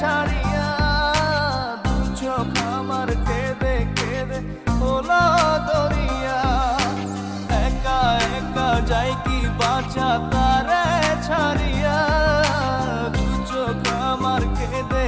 ছাড়িয়া দু চোখ আমার কেঁদে কেঁদে হলো দরিয়া একা একা যাই কি বাঁচা তারে ছাড়িয়া দু চোখ আমার কেঁদে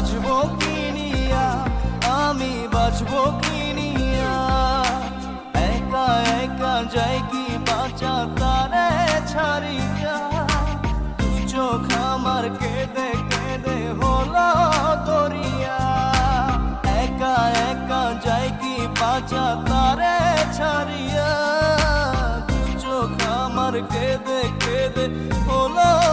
বাজবো কিনিয়া আমি বাজবো কিনিয়া একা একা যাই কি বাঁচা তারে ছাড়িয়া? চোখ আমার কেঁদে কেঁদে হলো দরিয়া। একা একা যাই কি বাঁচা তারে ছাড়িয়া? চোখ আমার কেঁদে কেঁদে হলো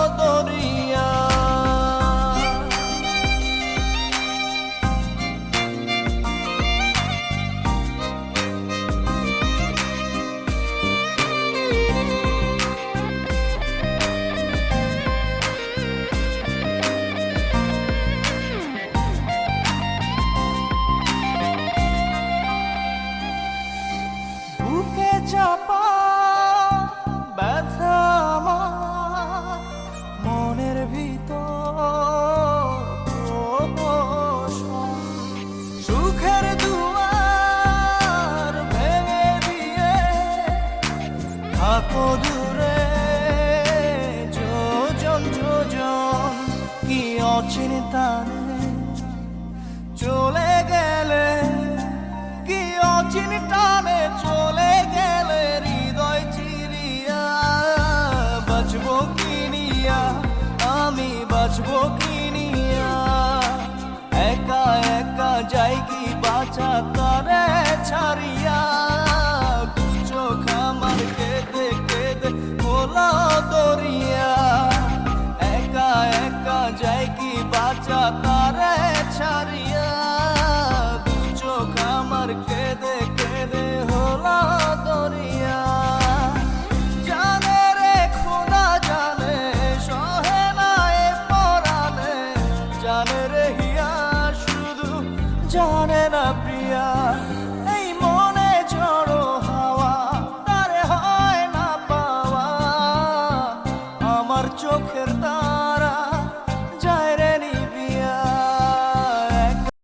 থাকো দূরে, যোজন যোজন, কি অচিন্তানে চলে গেলে, কি অচিন টানে চলে গেলে হৃদয় চিরিয়া, বাঁচবো কিনিয়া আমি বাঁচবো জানে হিয়া শুধু জানে না প্রিয়া। এই মনে জড়ো হাওয়া, তারে হয় না পাওয়া। আমার চোখে